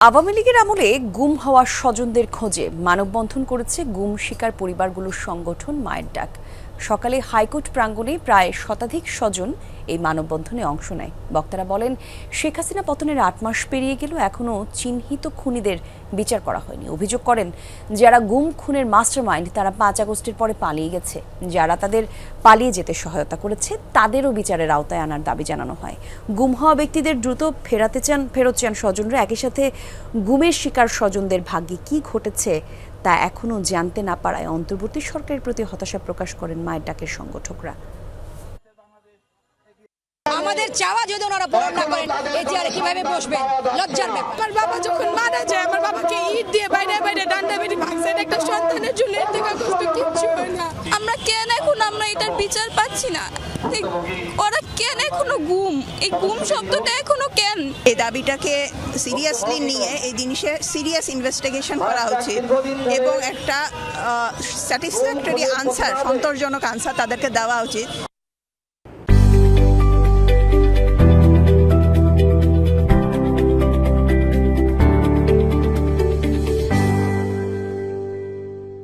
আওয়ামী লীগের আমলে গুম হওয়া স্বজনদের খোঁজে মানববন্ধন করেছে গুম শিকার পরিবারগুলোর সংগঠন মায়ের ডাক। সকালে হাইকোর্ট প্রাঙ্গণে প্রায় শতাধিক স্বজন এই মানববন্ধনে অংশ নেয়। বক্তারা বলেন, শেখ হাসিনা পতনের আট মাস পেরিয়ে গেলেও এখনও চিহ্নিত খুনিদের বিচার করা হয়নি। অভিযোগ করেন, যারা গুম খুনের মাস্টারমাইন্ড তারা পাঁচ আগস্টের পরে পালিয়ে গেছে। যারা তাদের পালিয়ে যেতে সহায়তা করেছে, তাদেরও বিচারের আওতায় আনার দাবি জানানো হয়। গুম হওয়া ব্যক্তিদের দ্রুত ফেরাতে চান, ফেরত চান স্বজনরা। একই সাথে গুমের শিকার স্বজনদের ভাগ্যে কি ঘটেছে তা এখনও জানতে না পারায় অন্তর্বর্তী সরকারের প্রতি হতাশা প্রকাশ করেন মায়ের ডাকের সংগঠকরা। আমাদের চাওয়া যদি ওনারা পূরণ না করেন এই আর কীভাবে বসবে লজ্জার ব্যাপার। আমার বাবা যখন মারা যায় আমার বাবাকে ইট দিয়ে বাইরে বাইরে ডান্ডা বেরি ভাঙছেন একটা সন্তানের জন্য এর থেকে কষ্ট। এটার বিচার পাচ্ছি না। ওরা কেন এখনও গুম? এই গুম শব্দটা এখনও কেন? এই দাবিটাকে সিরিয়াসলি নিয়ে এই জিনিসে সিরিয়াস ইনভেস্টিগেশন করা উচিত এবং একটা স্যাটিসফ্যাক্টরি আনসার সন্তোষজনক আনসার তাদেরকে দেওয়া উচিত।